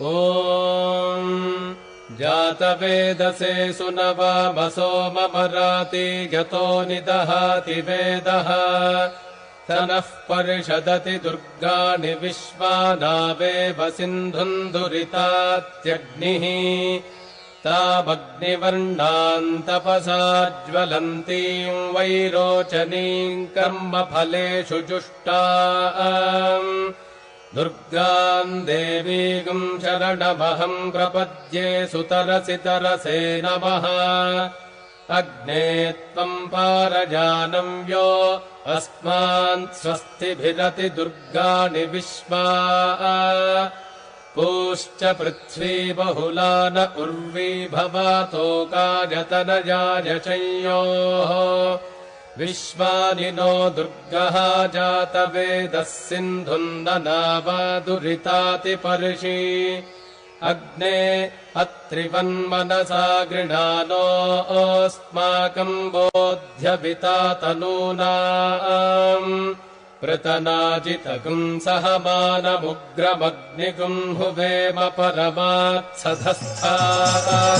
ॐ जातवेदसे सुनवामसो ममराति यतो निदहाति वेदः। स नः परिषदति दुर्गाणि विश्वानावेव सिन्धुम् दुरितात्यग्निः तामग्निवर्णाम् तपसा ज्वलन्तीम् वैरोचनीम् कर्मफलेषु जुष्टा दुर्गाम् देवीगम् शरणमहम् प्रपद्ये सुतरसि तरसे नमः अग्ने त्वम् पारजानम् यो अस्मान् स्वस्तिभिरति दुर्गाणि विश्वा। पूश्च पृथ्वी बहुला न उर्वी भवातोकायतनयाय संयोः विश्वानि नो दुर्गः जातवेदः सिन्धुन्दनावादुरितातिपर्षि। अग्ने अत्रिवन्मनसा गृणानोऽस्माकम् बोध्यपिता तनूनाम्। पृतनाजितकुम् सहमानमुग्रमग्निगुम् हुवेम परमात्सधस्थात्